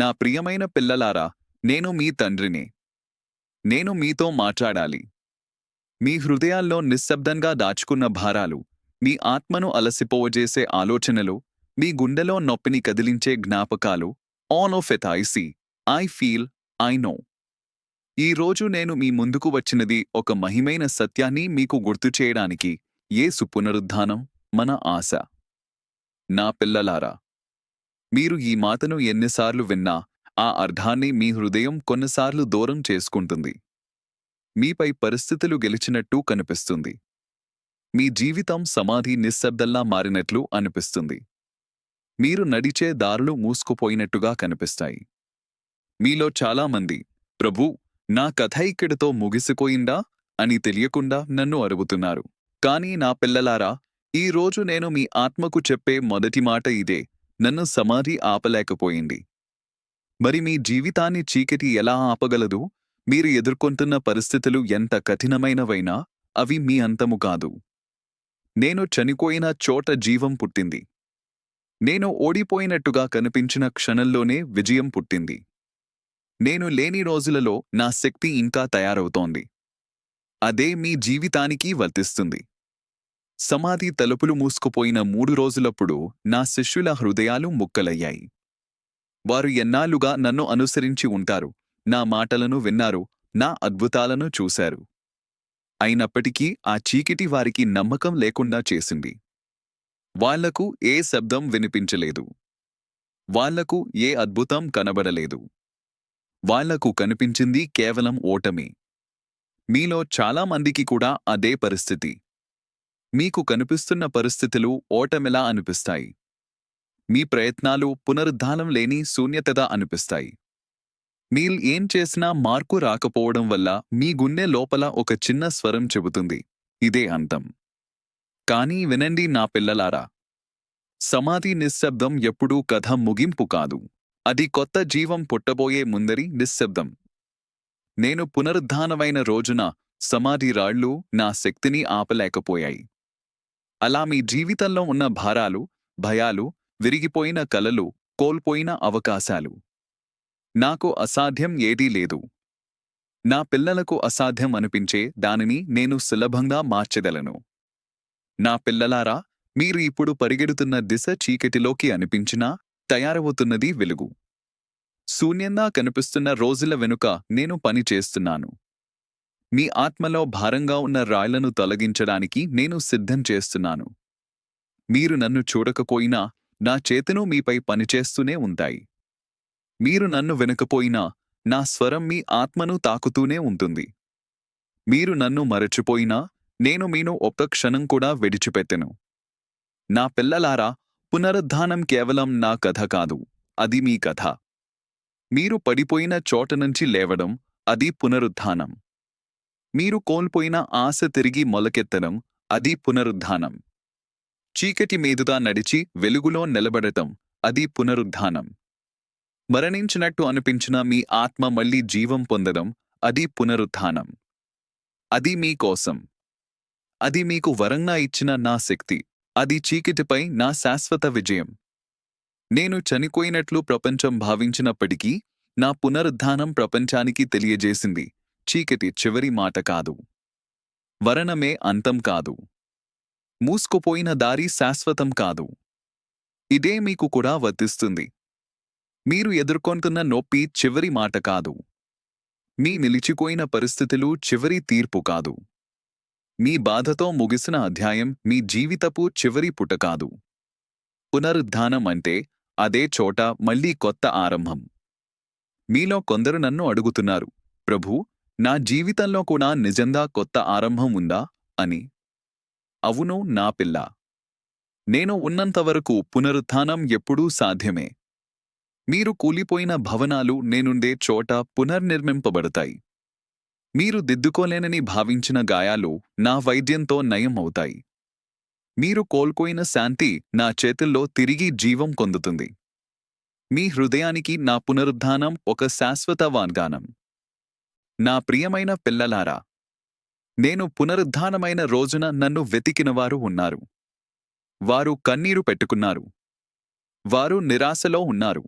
నా ప్రియమైన పిల్లలారా నేను మీ తండ్రిని. నేను మీతో మాట్లాడాలి. మీ హృదయాల్లో నిశ్శబ్దంగా దాచుకున్న భారాలు మీ ఆత్మను అలసిపోవజేసే ఆలోచనలు మీ గుండెలో నొప్పిని కదిలించే జ్ఞాపకాలు all of it I see I feel I know ఈ రోజు నేను మీ ముందుకు వచ్చినది ఒక మహిమైన సత్యాన్ని మీకు గుర్తు చేయడానికి ఏసు పునరుద్ధానం మన ఆశ. నా పిల్లలారా మీరు ఈ మాటను ఎన్నిసార్లు విన్నా ఆ అర్థాన్ని మీ హృదయం కొన్నిసార్లు దూరం చేసుకుంటుంది. మీపై పరిస్థితులు గెలిచినట్టు కనిపిస్తుంది. మీ జీవితం సమాధి నిశ్శబ్దంలా మారినట్లు అనిపిస్తుంది. మీరు నడిచే దారులు మూసుకుపోయినట్టుగా కనిపిస్తాయి. మీలో చాలామంది ప్రభు నా కథ ఇక్కడితో ముగిసిపోయిందా? అని తెలియకుండా నన్ను అరుగుతున్నారు కానీ నా పిల్లలారా ఈ రోజు నేను మీ ఆత్మకు చెప్పే మొదటి మాట ఇదే. నన్ను సమాధి ఆపలేకపోయింది. మరి మీ జీవితాన్ని చీకటి ఎలా ఆపగలదు? మీరు ఎదుర్కొంటున్న పరిస్థితులు ఎంత కఠినమైనవైనా అవి మీ అంతము కాదు. నేను చనిపోయిన చోట జీవం పుట్టింది. నేను ఓడిపోయినట్టుగా కనిపించిన క్షణంలోనే విజయం పుట్టింది. నేను లేని రోజులలో నా శక్తి ఇంకా తయారవుతోంది. అదే మీ జీవితానికి వర్తిస్తుంది. సమాధి తలుపులు మూసుకుపోయిన మూడు రోజులప్పుడు నా శిష్యుల హృదయాలు ముక్కలయ్యాయి. వారు ఎన్నాళ్ళుగా నన్ను అనుసరించి ఉంటారు నా మాటలను విన్నారు నా అద్భుతాలను చూశారు. అయినప్పటికీ ఆ చీకిటి వారికి నమ్మకం లేకుండా చేసింది. వాళ్ళకు ఏ శబ్దం వినిపించలేదు. వాళ్ళకు ఏ అద్భుతం కనబడలేదు. వాళ్ళకు కనిపించింది కేవలం ఓటమి. మీలో చాలామందికి కూడా అదే పరిస్థితి. మీకు కనిపిస్తున్న పరిస్థితులు ఓటమిలా అనిపిస్తాయి. మీ ప్రయత్నాలు పునరుద్ధానం లేని శూన్యతగా అనిపిస్తాయి. మీరు ఏం చేసినా మార్కు రాకపోవడం వల్ల మీ గుండె లోపల ఒక చిన్న స్వరం చెబుతుంది. ఇదే అంతం. కానీ వినండి నా పిల్లలారా. సమాధి నిశ్శబ్దం ఎప్పుడూ కథ ముగింపు కాదు. అది కొత్త జీవం పుట్టబోయే ముందరి నిశ్శబ్దం. నేను పునరుద్ధానమైన రోజున సమాధి రాళ్ళు నా శక్తిని ఆపలేకపోయాయి. అలా మీ జీవితంలో ఉన్న భారాలు భయాలు విరిగిపోయిన కలలు కోల్పోయిన అవకాశాలు. నాకు అసాధ్యం ఏదీ లేదు. నా పిల్లలకు అసాధ్యం అనిపించే దానిని నేను సులభంగా మార్చెదలను నా పిల్లలారా మీరు ఇప్పుడు పరిగెడుతున్న దిశ చీకటిలోకి అనిపించినా తయారవుతున్నది వెలుగు. శూన్యంగా కనిపిస్తున్న రోజుల వెనుక నేను పని చేస్తున్నాను. మీ ఆత్మలో భారంగా ఉన్న రాళ్ళను తొలగించడానికి నేను సిద్ధం చేస్తున్నాను. మీరు నన్ను చూడకపోయినా నా చేతును మీపై పనిచేస్తూనే ఉంటాయి. మీరు నన్ను వినకపోయినా నా స్వరం మీ ఆత్మను తాకుతూనే ఉంటుంది. మీరు నన్ను మరచిపోయినా నేను మీను ఒక్క క్షణం కూడా విడిచిపెట్టెను. నా పిల్లలారా పునరుద్ధానం కేవలం నా కథ కాదు అది మీ కథ. మీరు పడిపోయిన చోట నుంచి లేవడం అది పునరుద్ధానం. మీరు కోల్పోయిన ఆశ తిరిగి మొలకెత్తడం అది పునరుద్ధానం. చీకటి మీదుగా నడిచి వెలుగులో నిలబడటం అది పునరుద్ధానం. మరణించినట్టు అనిపించిన మీ ఆత్మ మళ్ళీ జీవం పొందడం అది పునరుత్థానం అది మీకోసం అది మీకు వరంగా ఇచ్చిన నా శక్తి అది చీకటిపై నా శాశ్వత విజయం. నేను చనిపోయినట్లు ప్రపంచం భావించినప్పటికీ నా పునరుద్ధానం ప్రపంచానికి తెలియజేసింది చీకటి చివరి మాట కాదు. వరణమే అంతం కాదు. మూసుకుపోయిన దారి శాశ్వతం కాదు. ఇదే మీకు కూడా వర్తిస్తుంది. మీరు ఎదుర్కొంటున్న నొప్పి చివరి మాట కాదు. మీ నిలిచిపోయిన పరిస్థితులు చివరి తీర్పు కాదు. మీ బాధతో ముగిసిన అధ్యాయం మీ జీవితపు చివరి పుట కాదు. పునరుద్ధానం అంటే అదే చోట మళ్ళీ కొత్త ఆరంభం. మీలో కొందరు నన్ను అడుగుతున్నారు ప్రభూ నా జీవితంలో కూడా నిజంగా కొత్త ఆరంభం ఉందా? అని. అవును నా పిల్ల. నేను ఉన్నంతవరకు పునరుత్థానం ఎప్పుడూ సాధ్యమే. మీరు కూలిపోయిన భవనాలు నేనుండే చోట పునర్నిర్మింపబడతాయి. మీరు దిద్దుకోలేనని భావించిన గాయాలు నా వైద్యంతో నయం అవుతాయి మీరు కోల్పోయిన శాంతి నా చేతుల్లో తిరిగి జీవం పొందుతుంది. మీ హృదయానికి నా పునరుద్ధానం ఒక శాశ్వత వాగ్దానం. నా ప్రియమైన పిల్లలారా నేను పునరుద్ధానమైన రోజున నన్ను వెతికినవారు ఉన్నారు. వారు కన్నీరు పెట్టుకున్నారు. వారు నిరాశలో ఉన్నారు.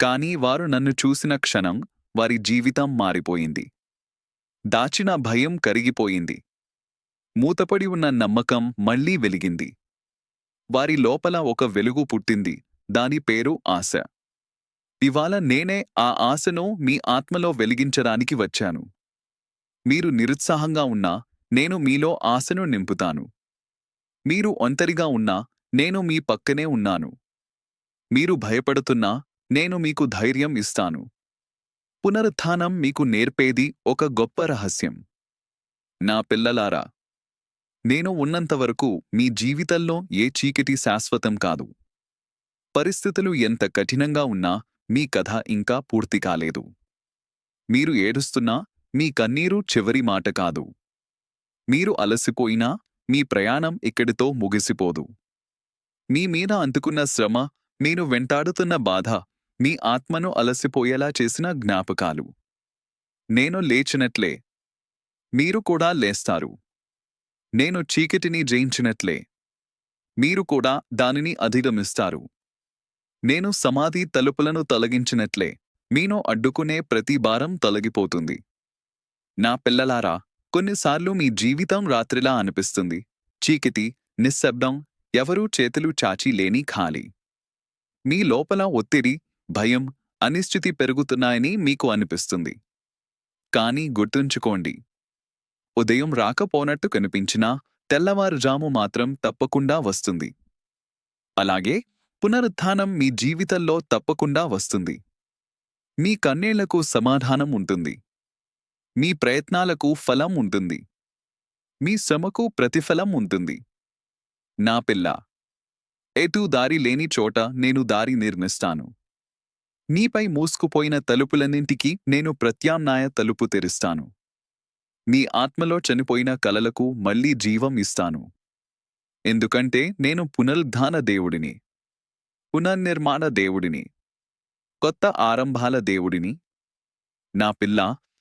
కానీ వారు నన్ను చూసిన క్షణం వారి జీవితం మారిపోయింది. దాచిన భయం కరిగిపోయింది. మూతపడి ఉన్న నమ్మకం మళ్ళీ వెలిగింది. వారి లోపల ఒక వెలుగు పుట్టింది. దాని పేరు ఆశ. ఇవాళ నేనే ఆ ఆశను మీ ఆత్మలో వెలిగించడానికి వచ్చాను. మీరు నిరుత్సాహంగా ఉన్నా నేను మీలో ఆశను నింపుతాను. మీరు ఒంటరిగా ఉన్నా నేను మీ పక్కనే ఉన్నాను. మీరు భయపడుతున్నా నేను మీకు ధైర్యం ఇస్తాను. పునరుత్థానం మీకు నేర్పేది ఒక గొప్ప రహస్యం. నా పిల్లలారా నేను ఉన్నంతవరకు మీ జీవితంలో ఏ చీకటి శాశ్వతం కాదు. పరిస్థితులు ఎంత కఠినంగా ఉన్నా మీ కథ ఇంకా పూర్తి కాలేదు. మీరు ఏడుస్తున్నా మీ కన్నీరు చివరి మాట కాదు. మీరు అలసిపోయినా మీ ప్రయాణం ఇక్కడితో ముగిసిపోదు. మీ మీద అందుకున్న శ్రమ మీరు వెంటాడుతున్న బాధ మీ ఆత్మను అలసిపోయేలా చేసిన జ్ఞాపకాలు. నేను లేచినట్లే. మీరు కూడా లేస్తారు. నేను చీకటిని జయించినట్లే. మీరు కూడా దానిని అధిగమిస్తారు. నేను సమాధి తలుపులను తొలగించినట్లే మీను అడ్డుకునే ప్రతి భారం తొలగిపోతుంది. నా పిల్లలారా కొన్నిసార్లు మీ జీవితం రాత్రిలా అనిపిస్తుంది. చీకితి నిశ్శబ్దం ఎవరూ చేతులు చాచి లేని ఖాళీ. మీ లోపల ఒత్తిడి భయం అనిశ్చితి పెరుగుతున్నాయని మీకు అనిపిస్తుంది. కానీ గుర్తుంచుకోండి ఉదయం రాకపోనట్టు కనిపించినా తెల్లవారుజాము మాత్రం తప్పకుండా వస్తుంది. అలాగే పునరుత్థానం మీ జీవితంలో తప్పకుండా వస్తుంది. మీ కన్నేళ్ళకు సమాధానం ఉంటుంది. మీ ప్రయత్నాలకు ఫలం ఉంటుంది. మీ శ్రమకు ప్రతిఫలం ఉంటుంది. నా పిల్ల ఎటూ దారి లేని చోట నేను దారి నిర్మిస్తాను. నీపై మూసుకుపోయిన తలుపులన్నింటికీ నేను ప్రత్యామ్నాయ తలుపు తెరుస్తాను. నీ ఆత్మలో చనిపోయిన కలలకు మళ్ళీ జీవం ఇస్తాను. ఎందుకంటే నేను పునరుద్ధాన దేవుడిని. పునర్నిర్మాణ దేవుడిని కొత్త ఆరంభాల దేవుడిని నా పిల్ల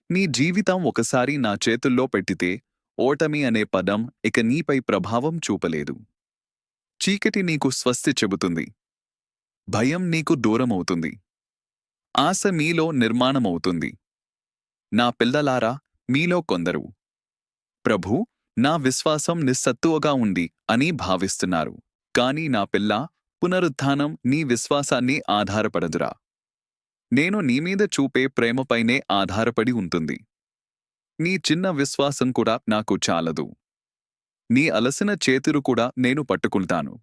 నీ జీవితం ఒకసారి నా చేతుల్లో పెట్టితే ఓటమి అనే పదం ఇక నీపై ప్రభావం చూపలేదు. చీకటి నీకు స్వస్తి చెబుతుంది. భయం నీకు దూరమవుతుంది. ఆశ మీలో నిర్మాణమవుతుంది. నా పిల్లలారా మీలో కొందరు. ప్రభు నా విశ్వాసం నిస్సత్తువగా ఉంది అని భావిస్తున్నారు. కాని నా పిల్ల పునరుత్థానం నీ విశ్వాసాన్ని ఆధారపడదురా. నేను నీమీద చూపే ప్రేమపైనే ఆధారపడి ఉంటుంది. నీ చిన్న విశ్వాసం కూడా నాకు చాలదు. నీ అలసిన చేతులు కూడా నేను పట్టుకుంటాను.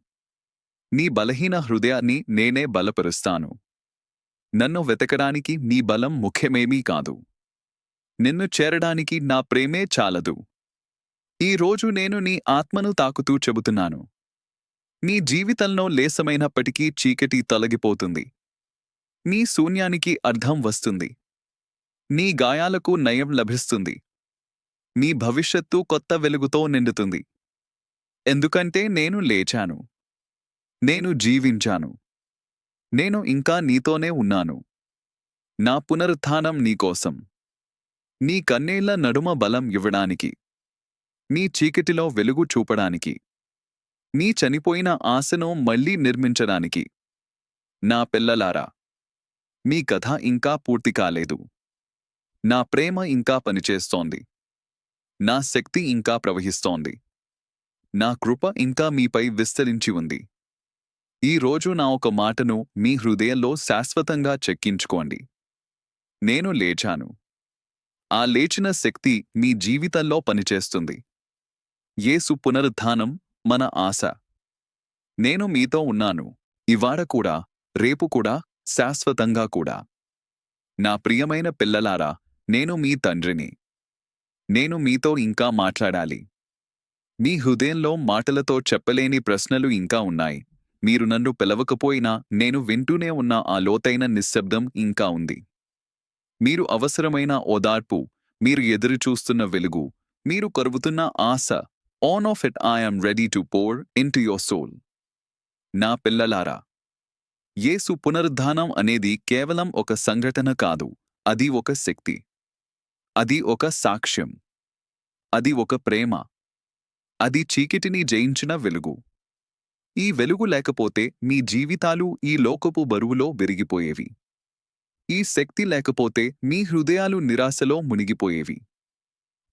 నీ బలహీన హృదయాన్ని నేనే బలపరుస్తాను. నన్ను వెతకడానికి నీ బలం ముఖ్యమేమీ కాదు. నిన్ను చేరడానికి నా ప్రేమే చాలదు. ఈ రోజు నేను నీ ఆత్మను తాకుతూ చెబుతున్నాను. నీ జీవితంలో లేసమైనప్పటికీ చీకటి తొలగిపోతుంది. నీ శూన్యానికి అర్థం వస్తుంది. నీ గాయాలకు నయం లభిస్తుంది. నీ భవిష్యత్తు కొత్త వెలుగుతో నిండుతుంది. ఎందుకంటే నేను లేచాను. నేను జీవించాను. నేను ఇంకా నీతోనే ఉన్నాను. నా పునరుత్థానం నీకోసం నీ కన్నేళ్ళ నడుమ బలం ఇవ్వడానికి. నీ చీకటిలో వెలుగు చూపడానికి. నీ చనిపోయిన ఆశను మళ్ళీ నిర్మించడానికి. నా పిల్లలారా మీ కథ ఇంకా పూర్తి కాలేదు. నా ప్రేమ ఇంకా పనిచేస్తోంది. నా శక్తి ఇంకా ప్రవహిస్తోంది. నా కృప ఇంకా మీపై విస్తరించి ఉంది. ఈ రోజు నా ఒక మాటను మీ హృదయంలో శాశ్వతంగా చెక్కించుకోండి. నేను లేచాను. ఆ లేచిన శక్తి మీ జీవితంలో పనిచేస్తుంది. యేసు పునరుద్ధానం మన ఆశ. నేను మీతో ఉన్నాను. ఇవాడ కూడా రేపు కూడా శాశ్వతంగా కూడా. నా ప్రియమైన పిల్లలారా నేను మీ తండ్రిని. నేను మీతో ఇంకా మాట్లాడాలి. మీ హృదయంలో మాటలతో చెప్పలేని ప్రశ్నలు ఇంకా ఉన్నాయి. మీరు నన్ను పిలవకపోయినా నేను వింటూనే ఉన్న ఆ లోతైన నిశ్శబ్దం ఇంకా ఉంది. మీరు అవసరమైన ఓదార్పు మీరు ఎదురుచూస్తున్న వెలుగు మీరు కరువుతున్న ఆశ on of it I'm ready to pour into your soul నా పిల్లలారా యేసు పునరుద్ధానం అనేది కేవలం ఒక సంఘటన కాదు అది ఒక శక్తి. అది ఒక సాక్ష్యం. అది ఒక ప్రేమ. అది చీకటిని జయించిన వెలుగు. ఈ వెలుగు లేకపోతే మీ జీవితాలు ఈ లోకపు బరువులో విరిగిపోయేవి. ఈ శక్తి లేకపోతే మీ హృదయాలు నిరాశలో మునిగిపోయేవి.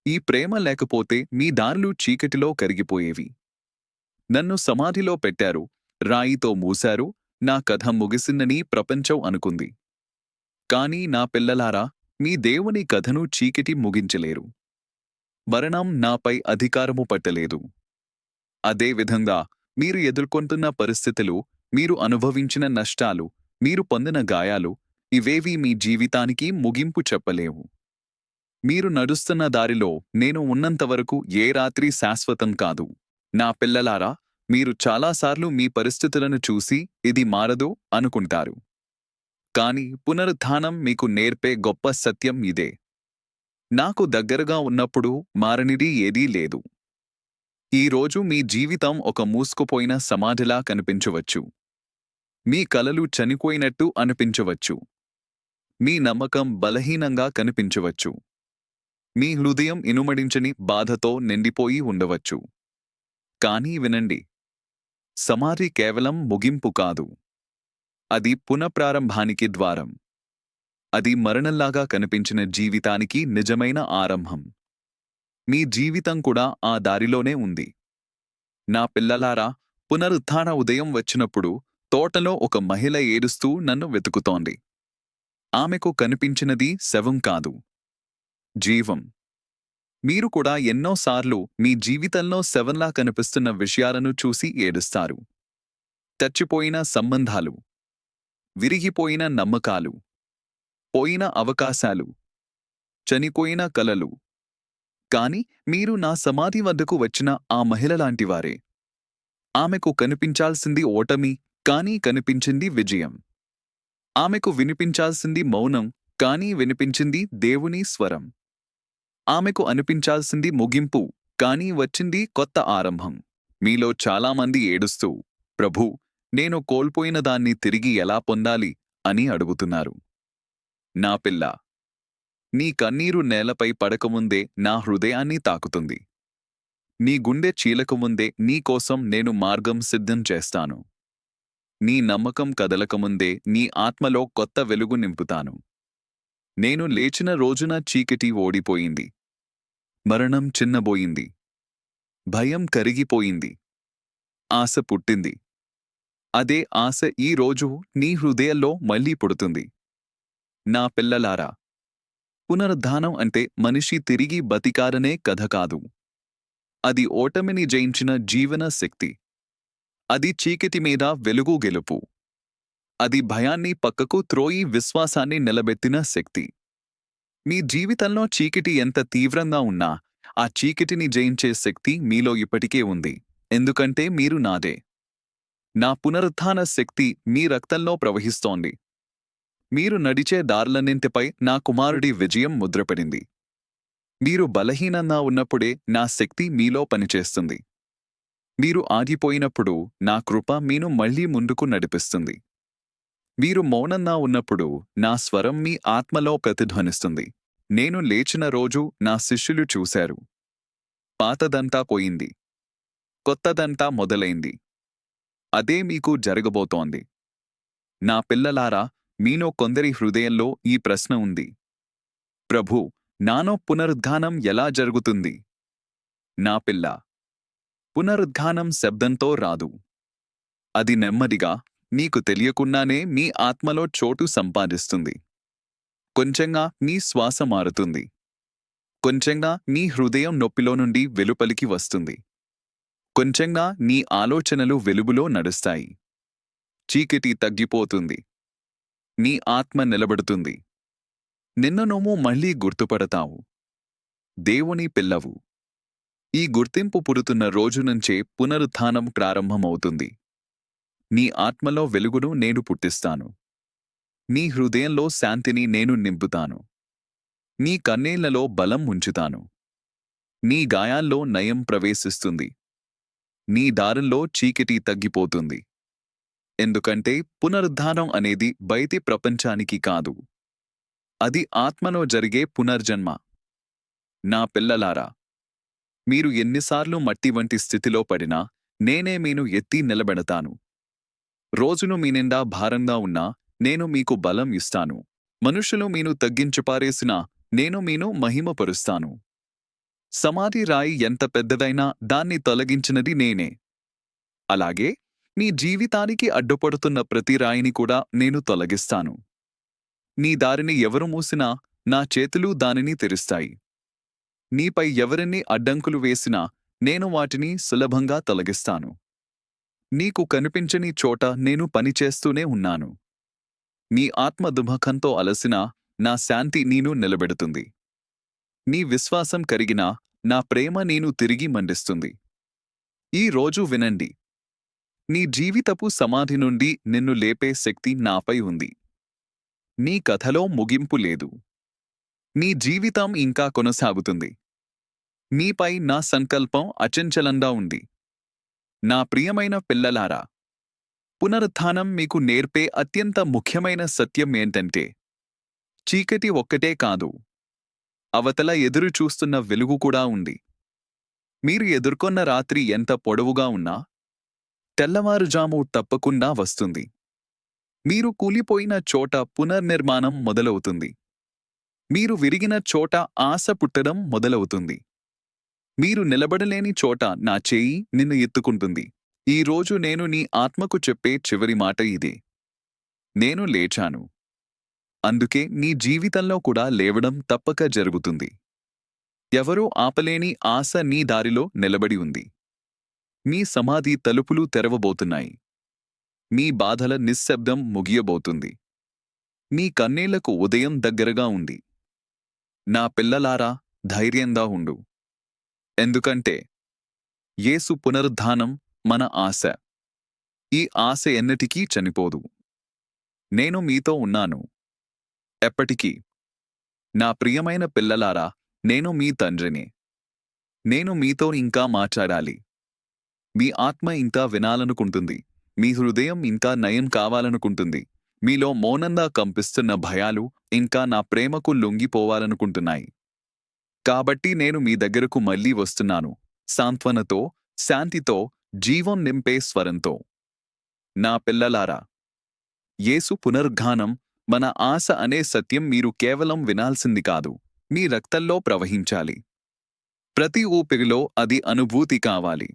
ఈ ప్రేమ లేకపోతే మీ దారులు చీకటిలో కరిగిపోయేవి. నన్ను సమాధిలో పెట్టారు రాయితో మూశారు నా కథ ముగిసిందని ప్రపంచం అనుకుంది. కాని నా పిల్లలారా మీ దేవుని కథను చీకటి ముగించలేరు. మరణం నాపై అధికారము పట్టలేదు. అదేవిధంగా మీరు ఎదుర్కొంటున్న పరిస్థితులు మీరు అనుభవించిన నష్టాలు మీరు పొందిన గాయాలు ఇవేవీ మీ జీవితానికి ముగింపు చెప్పలేవు. మీరు నడుస్తున్న దారిలో నేను ఉన్నంతవరకు ఏ రాత్రి శాశ్వతం కాదు. నా పిల్లలారా మీరు చాలాసార్లు మీ పరిస్థితులను చూసి ఇది మారదు అనుకుంటారు. కాని పునరుత్థానం మీకు నేర్పే గొప్ప సత్యం ఇదే. నాకు దగ్గరగా ఉన్నప్పుడు మారనిది ఏదీ లేదు. ఈ రోజు మీ జీవితం ఒక మూసుకుపోయిన సమాధిలా కనిపించవచ్చు. మీ కలలు చనిపోయినట్టు అనిపించవచ్చు. మీ నమ్మకం బలహీనంగా కనిపించవచ్చు. మీ హృదయం ఇనుమడించని బాధతో నిండిపోయి ఉండవచ్చు. కానీ వినండి. సమాధి కేవలం ముగింపు కాదు. అది పునఃప్రారంభానికి ద్వారం. అది మరణంలాగా కనిపించిన జీవితానికి నిజమైన ఆరంభం. మీ జీవితం కూడా ఆ దారిలోనే ఉంది. నా పిల్లలారా పునరుత్థాన ఉదయం వచ్చినప్పుడు తోటలో ఒక మహిళ ఏడుస్తూ నన్ను వెతుకుతోంది. ఆమెకు కనిపించినది శవం కాదు. జీవం. మీరు కూడా ఎన్నోసార్లు మీ జీవితంలో సెవెన్లా కనిపిస్తున్న విషయాలను చూసి ఏడుస్తారు. చచ్చిపోయిన సంబంధాలు. విరిగిపోయిన నమ్మకాలు. పోయిన అవకాశాలు. చనిపోయిన కలలు. కాని మీరు నా సమాధి వద్దకు వచ్చిన ఆ మహిళ లాంటివారే ఆమెకు కనిపించాల్సింది ఓటమి కానీ కనిపించింది విజయం. ఆమెకు వినిపించాల్సింది మౌనం కానీ వినిపించింది దేవుని స్వరం. ఆమెకు అనిపించాల్సింది ముగింపు కానీ వచ్చింది కొత్త ఆరంభం. మీలో చాలామంది ఏడుస్తూ ప్రభూ నేను కోల్పోయిన దాన్ని తిరిగి ఎలా పొందాలి? అని అడుగుతున్నారు. నా పిల్ల నీ కన్నీరు నేలపై పడకముందే నా హృదయాన్ని తాకుతుంది. నీ గుండె చీలకముందే నీకోసం నేను మార్గం సిద్ధం చేస్తాను. నీ నమ్మకం కదలకముందే నీ ఆత్మలో కొత్త వెలుగు నింపుతాను. నేను లేచిన రోజున చీకటి ఓడిపోయింది. మరణం చిన్నబోయింది. భయం కరిగిపోయింది. ఆశ పుట్టింది. అదే ఆశ ఈ రోజు నీ హృదయంలో మళ్ళీ పుడుతుంది. నా పిల్లలారా పునరుద్ధానం అంటే మనిషి తిరిగి బతికారనే కథ కాదు. అది ఓటమిని జయించిన జీవన శక్తి. అది చీకటి మీద వెలుగు గెలుపు. అది భయాన్ని పక్కకు త్రోయి విశ్వాసాన్ని నిలబెత్తిన శక్తి. మీ జీవితంలో చీకటి ఎంత తీవ్రంగా ఉన్నా ఆ చీకటిని జయించే శక్తి మీలో ఇప్పటికే ఉంది. ఎందుకంటే మీరు నాదే. నా పునరుత్థాన శక్తి మీ రక్తంలో ప్రవహిస్తోంది. మీరు నడిచే దారులన్నింటిపై నా కుమారుడి విజయం ముద్రపడింది. మీరు బలహీనంగా ఉన్నప్పుడే నా శక్తి మీలో పనిచేస్తుంది. మీరు ఆగిపోయినప్పుడు నా కృప మీను మళ్ళీ ముందుకు నడిపిస్తుంది. మీరు మౌనంగా ఉన్నప్పుడు నా స్వరం మీ ఆత్మలో ప్రతిధ్వనిస్తుంది. నేను లేచిన రోజు నా శిష్యులు చూశారు. పాతదంతా పోయింది. కొత్తదంతా మొదలైంది. అదే మీకు జరగబోతోంది. నా పిల్లలారా మీనో కొందరి హృదయంలో ఈ ప్రశ్న ఉంది. ప్రభూ నానో పునరుద్ధానం ఎలా జరుగుతుంది? నా పిల్ల పునరుద్ధానం శబ్దంతో రాదు. అది నెమ్మదిగా నీకు తెలియకుండానే మీ ఆత్మలో చోటు సంపాదిస్తుంది. కొంచెంగా నీ శ్వాస మారుతుంది. కొంచెంగా నీ హృదయం నొప్పిలో నుండి వెలుపలికి వస్తుంది. కొంచెంగా నీ ఆలోచనలు వెలుగులో నడుస్తాయి. చీకటి తగ్గిపోతుంది. నీ ఆత్మ నిలబడుతుంది. నిన్ను నువ్వు మళ్ళీ గుర్తుపడతావు. దేవుని పిల్లవు. ఈ గుర్తింపు పుడుతున్న రోజు నుంచే పునరుత్థానం ప్రారంభమవుతుంది. నీ ఆత్మలో వెలుగును నేను పుట్టిస్తాను. నీ హృదయంలో శాంతిని నేను నింపుతాను. నీ కన్నేళ్ళలో బలం ఉంచుతాను. నీ గాయాల్లో నయం ప్రవేశిస్తుంది. నీ దారంలో చీకటి తగ్గిపోతుంది. ఎందుకంటే పునరుద్ధానం అనేది బయటి ప్రపంచానికి కాదు. అది ఆత్మలో జరిగే పునర్జన్మ. నా పిల్లలారా మీరు ఎన్నిసార్లు మట్టి వంటి స్థితిలో పడినా నేనే మీను ఎత్తి నిలబెడతాను. రోజును మీ నిండా భారంగా ఉన్నా నేను మీకు బలం ఇస్తాను. మనుషులు మీను తగ్గించిపారేసినా నేను మీను మహిమపరుస్తాను. సమాధి రాయి ఎంత పెద్దదైనా దాన్ని తొలగించినది నేనే. అలాగే నీ జీవితానికి అడ్డుపడుతున్న ప్రతి రాయిని కూడా నేను తొలగిస్తాను. నీ దారిని ఎవరు మూసినా నా చేతులు దానిని తెరుస్తాయి. నీపై ఎవరిని అడ్డంకులు వేసినా నేను వాటిని సులభంగా తొలగిస్తాను. నీకు కనిపించని చోట నేను పనిచేస్తూనే ఉన్నాను. నీ ఆత్మ దుమఖంతో అలసినా నా శాంతి నేను నిలబెడుతుంది. నీ విశ్వాసం కరిగినా నా ప్రేమ నేను తిరిగి మండిస్తుంది. ఈ రోజు వినండి. నీ జీవితపు సమాధి నుండి నిన్ను లేపే శక్తి నాపై ఉంది. నీ కథలో ముగింపు లేదు. నీ జీవితం ఇంకా కొనసాగుతుంది. నీపై నా సంకల్పం అచంచలంగా ఉంది. నా ప్రియమైన పిల్లలారా పునరుత్థానం మీకు నేర్పే అత్యంత ముఖ్యమైన సత్యం ఏంటంటే చీకటి ఒక్కటే కాదు అవతల ఎదురు చూస్తున్న వెలుగు కూడా ఉంది. మీరు ఎదుర్కొన్న రాత్రి ఎంత పొడవుగా ఉన్నా తెల్లవారుజాము తప్పకుండా వస్తుంది. మీరు కూలిపోయిన చోట పునర్నిర్మాణం మొదలవుతుంది. మీరు విరిగిన చోట ఆశ పుట్టడం మొదలవుతుంది. మీరు నిలబడలేని చోట నా చేయి నిన్ను ఎత్తుకుంటుంది. ఈ రోజు నేను నీ ఆత్మకు చెప్పే చివరి మాట ఇదే. నేను లేచాను. అందుకే నీ జీవితంలో కూడా లేవడం తప్పక జరుగుతుంది. ఎవరో ఆపలేని ఆశ నీ దారిలో నిలబడి ఉంది. మీ సమాధి తలుపులు తెరవబోతున్నాయి. మీ బాధల నిశ్శబ్దం ముగియబోతుంది. మీ కన్నీళ్ళకు ఉదయం దగ్గరగా ఉంది నా పిల్లలారా ధైర్యంగా ఉండు. ఎందుకంటే యేసు పునరుద్ధానం మన ఆశ. ఈ ఆశ ఎన్నటికీ చనిపోదు. నేను మీతో ఉన్నాను. ఎప్పటికీ. నా ప్రియమైన పిల్లలారా నేను మీ తండ్రిని. నేను మీతో ఇంకా మాట్లాడాలి. మీ ఆత్మ ఇంకా వినాలనుకుంటుంది. మీ హృదయం ఇంకా నయం కావాలనుకుంటుంది. మీలో మౌనంగా కంపిస్తున్న భయాలు ఇంకా నా ప్రేమకు లొంగిపోవాలనుకుంటున్నాయి. కాబట్టి నేను మీ దగ్గరకు మళ్ళీ వస్తున్నాను. సాంత్వనతో శాంతితో జీవం నింపే స్వరంతో. నా పిల్లలారా యేసు పునర్ఘానం మన ఆశ అనే సత్యం మీరు కేవలం వినాల్సింది కాదు మీ రక్తంలో ప్రవహించాలి. ప్రతి ఊపిరిలో అది అనుభూతి కావాలి.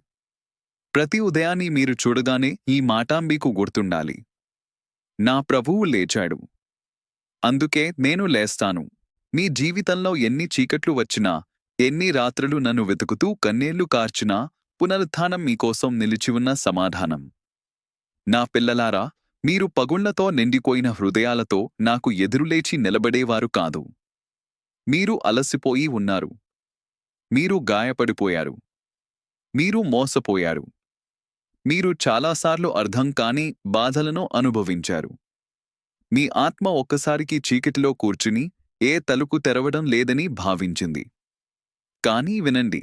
ప్రతి ఉదయాన్ని మీరు చూడగానే ఈ మాట మీకు గుర్తుండాలి. నా ప్రభువు లేచాడు. అందుకే నేను లేస్తాను. మీ జీవితంలో ఎన్ని చీకట్లు వచ్చినా ఎన్ని రాత్రులు నన్ను వెతుకుతూ కన్నీళ్ళు కార్చినా పునరుత్థానం మీకోసం నిలిచి ఉన్న సమాధానం. నా పిల్లలారా మీరు పగుళ్ళతో నిండిపోయిన హృదయాలతో నాకు ఎదురులేచి నిలబడేవారు కాదు. మీరు అలసిపోయి ఉన్నారు. మీరు గాయపడిపోయారు. మీరు మోసపోయారు. మీరు చాలాసార్లు అర్థం కాని బాధలను అనుభవించారు. మీ ఆత్మ ఒక్కసారికి చీకటిలో కూర్చుని ఏ తలుపు తెరవడం లేదని భావించింది. కానీ వినండి.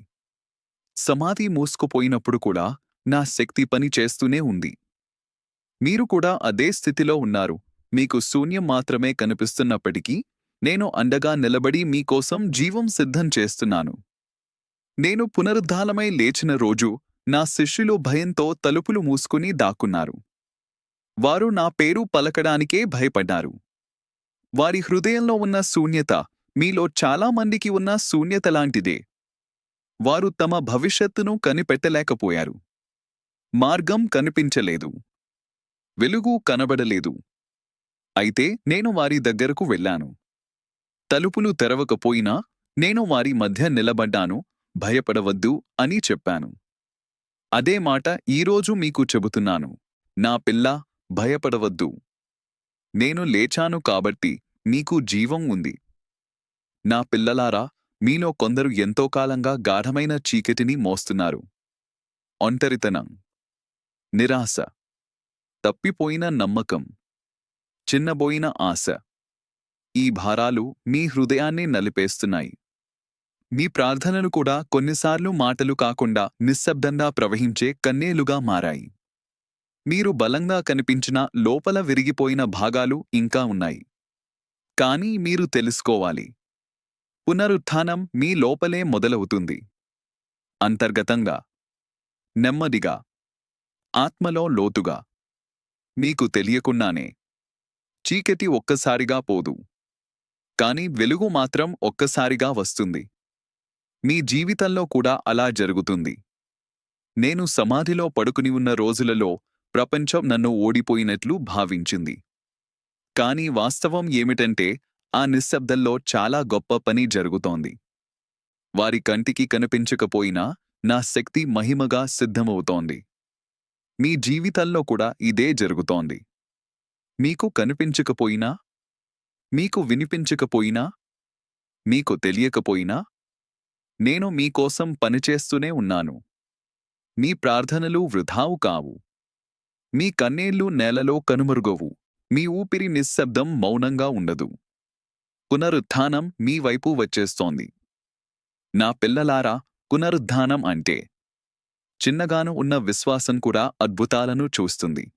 సమాధి మూసుకుపోయినప్పుడు కూడా నా శక్తి పని చేస్తూనే ఉంది. మీరు కూడా అదే స్థితిలో ఉన్నారు. మీకు శూన్యం మాత్రమే కనిపిస్తున్నప్పటికీ నేను అండగా నిలబడి మీకోసం జీవం సిద్ధం చేస్తున్నాను. నేను పునరుద్ధాలమై లేచిన రోజు నా శిష్యులు భయంతో తలుపులు మూసుకుని దాక్కున్నారు. వారు నా పేరు పలకడానికే భయపడ్డారు. వారి హృదయంలో ఉన్న శూన్యత మీలో చాలామందికి ఉన్న శూన్యత లాంటిదే. వారు తమ భవిష్యత్తును కనిపెట్టలేకపోయారు. మార్గం కనిపించలేదు. వెలుగు కనబడలేదు. అయితే నేను వారి దగ్గరకు వెళ్ళాను. తలుపులు తెరవకపోయినా నేను వారి మధ్య నిలబడ్డాను భయపడవద్దు అని చెప్పాను. అదే మాట ఈరోజు మీకు చెబుతున్నాను. నా పిల్ల భయపడవద్దు. నేను లేచాను కాబట్టి నీకు జీవం ఉంది. నా పిల్లలారా మీలో కొందరు ఎంతో కాలంగా గాఢమైన చీకటిని మోస్తున్నారు. ఒంటరితనం నిరాశ తప్పిపోయిన నమ్మకం చిన్నబోయిన ఆశ. ఈ భారాలు మీ హృదయాన్ని నలిపేస్తున్నాయి. మీ ప్రార్థనలు కూడా కొన్నిసార్లు మాటలు కాకుండా నిశ్శబ్దంగా ప్రవహించే కన్నేలుగా మారాయి. మీరు బలంగా కనిపించిన లోపల విరిగిపోయిన భాగాలు ఇంకా ఉన్నాయి. కానీ మీరు తెలుసుకోవాలి. పునరుత్థానం మీ లోపలే మొదలవుతుంది. అంతర్గతంగా. నెమ్మదిగా. ఆత్మలో లోతుగా. మీకు తెలియకుండానే. చీకటి ఒక్కసారిగా పోదు. కాని వెలుగు మాత్రం ఒక్కసారిగా వస్తుంది. మీ జీవితంలో కూడా అలా జరుగుతుంది. నేను సమాధిలో పడుకుని ఉన్న రోజులలో ప్రపంచం నన్ను ఓడిపోయినట్లు భావించింది. కాని వాస్తవం ఏమిటంటే ఆ నిశ్శబ్దంలో చాలా గొప్ప పని జరుగుతోంది. వారి కంటికి కనిపించకపోయినా నా శక్తి మహిమగా సిద్ధమవుతోంది. మీ జీవితంలో కూడా ఇదే జరుగుతోంది. మీకు కనిపించకపోయినా మీకు వినిపించకపోయినా మీకు తెలియకపోయినా నేను మీకోసం పనిచేస్తూనే ఉన్నాను. మీ ప్రార్థనలు వృధావు కావు. మీ కన్నీళ్ళు నేలలో కనుమరుగవు. మీ ఊపిరి నిశ్శబ్దం మౌనంగా ఉండదు. పునరుత్థానం మీ వైపు వచ్చేస్తోంది. నా పిల్లలారా పునరుద్ధానం అంటే చిన్నగాను ఉన్న విశ్వాసం కూడా అద్భుతాలను చూస్తుంది.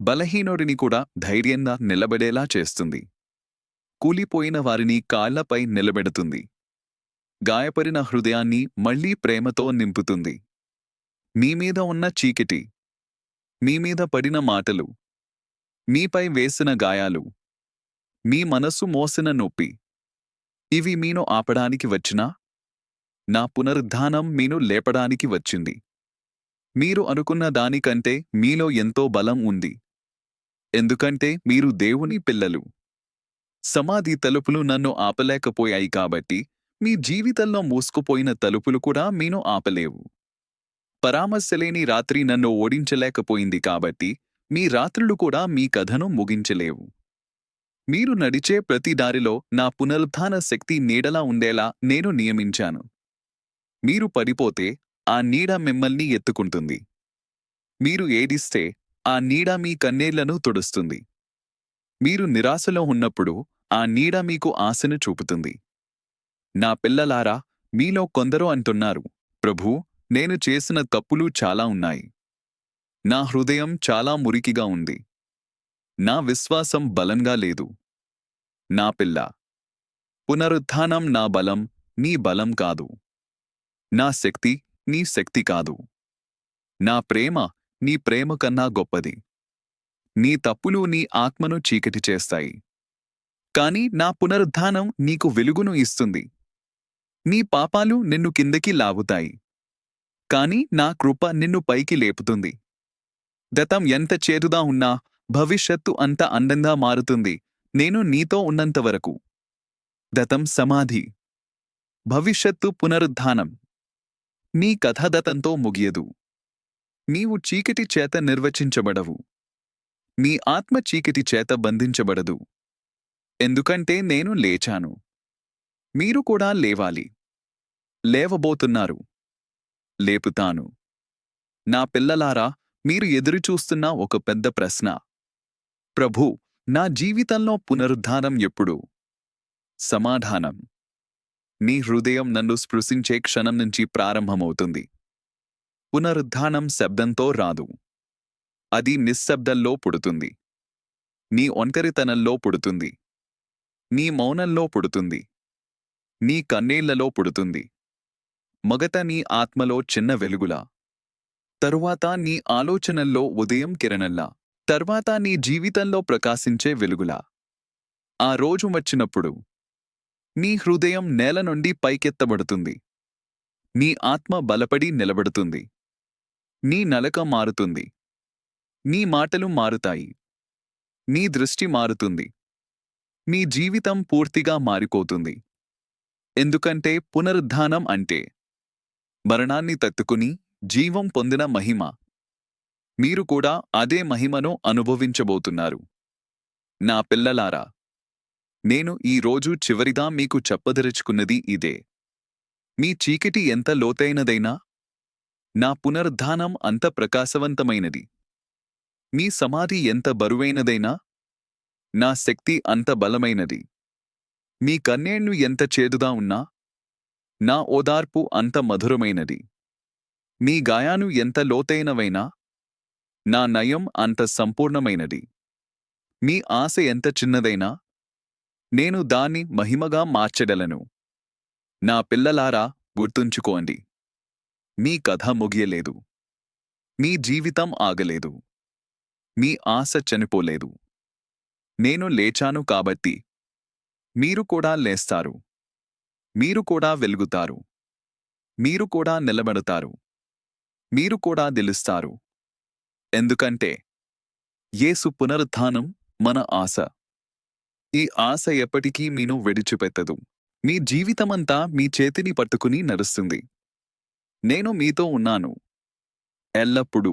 బలహీనుడిని కూడా ధైర్యంగా నిలబడేలా చేస్తుంది. కూలిపోయిన వారిని కాళ్ళపై నిలబెడుతుంది. గాయపడిన హృదయాన్ని మళ్ళీ ప్రేమతో నింపుతుంది. మీమీద ఉన్న చీకటి మీమీద పడిన మాటలు మీపై వేసిన గాయాలు మీ మనస్సు మోసిన నొప్పి ఇవి మీను ఆపడానికి వచ్చినా నా పునరుద్ధానం మీను లేపడానికి వచ్చింది. మీరు అనుకున్న దానికంటే మీలో ఎంతో బలం ఉంది. ఎందుకంటే మీరు దేవుని పిల్లలు. సమాధి తలుపులు నన్ను ఆపలేకపోయాయి కాబట్టి మీ జీవితంలో మూసుకుపోయిన తలుపులు కూడా మీను ఆపలేవు. పరామర్శలేని రాత్రి నన్ను ఓడించలేకపోయింది కాబట్టి మీ రాత్రులు కూడా మీ కథను ముగించలేవు. మీరు నడిచే ప్రతి దారిలో నా పునరుద్ధాన శక్తి నీడలా ఉండేలా నేను నియమించాను. మీరు పడిపోతే ఆ నీడ మిమ్మల్ని ఎత్తుకుంటుంది. మీరు ఏడిస్తే ఆ నీడ మీ కన్నేళ్ళను తుడుస్తుంది. మీరు నిరాశలో ఉన్నప్పుడు ఆ నీడ మీకు ఆశను చూపుతుంది. నా పిల్లలారా మీలో కొందరు అంటున్నారు ప్రభూ నేను చేసిన తప్పులు చాలా ఉన్నాయి. నా హృదయం చాలా మురికిగా ఉంది. నా విశ్వాసం బలంగా లేదు. నా పిల్ల పునరుత్థానం నా బలం నీ బలం కాదు. నా శక్తి నీ శక్తి కాదు. నా ప్రేమ నీ ప్రేమ కన్నా గొప్పది. నీ తప్పులు నీ ఆత్మను చీకటి చేస్తాయి. కాని నా పునరుద్ధానం నీకు వెలుగును ఇస్తుంది. నీ పాపాలు నిన్ను కిందకి లాగుతాయి కాని నా కృప నిన్ను పైకి లేపుతుంది. గతం ఎంత చేదుగా ఉన్నా భవిష్యత్తు అంత అందంగా మారుతుంది. నేను నీతో ఉన్నంతవరకు గతం సమాధి. భవిష్యత్తు పునరుద్ధానం. నీ కథ గతంతో ముగియదు. నీవు చీకటి చేత నిర్వచించబడవు. నీ ఆత్మ చీకటి చేత బంధించబడదు. ఎందుకంటే నేను లేచాను. మీరు కూడా లేవాలి. లేవబోతున్నారు. లేపుతాను. నా పిల్లలారా మీరు ఎదురుచూస్తున్న ఒక పెద్ద ప్రశ్న. ప్రభూ నా జీవితంలో పునరుద్ధానం ఎప్పుడు? సమాధానం. నీ హృదయం నన్ను స్పృశించే క్షణం నుంచి ప్రారంభమవుతుంది. పునరుద్ధానం శబ్దంతో రాదు. అది నిశ్శబ్దంలో పుడుతుంది. నీ ఒంటరితనంలో పుడుతుంది. నీ మౌనంలో పుడుతుంది. నీ కన్నీళ్ళలో పుడుతుంది. మగత నీ ఆత్మలో చిన్న వెలుగులా. తరువాత నీ ఆలోచనల్లో ఉదయం కిరణంలా తర్వాత నీ జీవితంలో ప్రకాశించే వెలుగులా. ఆ రోజు వచ్చినప్పుడు నీ హృదయం నేల నుండి పైకెత్తబడుతుంది. నీ ఆత్మ బలపడి నిలబడుతుంది. నీ నలక మారుతుంది. నీ మాటలు మారుతాయి. నీ దృష్టి మారుతుంది. నీ జీవితం పూర్తిగా మారిపోతుంది. ఎందుకంటే పునరుద్ధానం అంటే మరణాన్ని తట్టుకుని జీవం పొందిన మహిమ. మీరు కూడా అదే మహిమను అనుభవించబోతున్నారు. నా పిల్లలారా నేను ఈ రోజు మీకు చెప్పదరుచుకున్నది ఇదే. మీ చీకటి ఎంత లోతైనదైనా నా పునరుద్ధానం అంత ప్రకాశవంతమైనది. మీ సమాధి ఎంత బరువైనదైనా నా శక్తి అంత బలమైనది. మీ కన్నేళ్ళు ఎంత చేదుదా ఉన్నా నా ఓదార్పు అంత మధురమైనది. మీ గాయాను ఎంత లోతైనవైనా నా నయం అంత సంపూర్ణమైనది. మీ ఆశ ఎంత చిన్నదైనా నేను దాన్ని మహిమగా మార్చెడలను నా పిల్లలారా గుర్తుంచుకోండి. మీ కథ ముగియలేదు. మీ జీవితం ఆగలేదు. మీ ఆశ చనిపోలేదు. నేను లేచాను కాబట్టి మీరు కూడా లేస్తారు. మీరు కూడా వెలుగుతారు. మీరు కూడా నిలబడతారు. మీరు కూడా గెలుస్తారు ఎందుకంటే యేసు పునరుద్ధానం మన ఆశ. ఈ ఆశ ఎప్పటికీ మీను విడిచిపెట్టదు. మీ జీవితమంతా మీ చేతిని పట్టుకుని నడుస్తుంది. నేను మీతో ఉన్నాను. ఎల్లప్పుడూ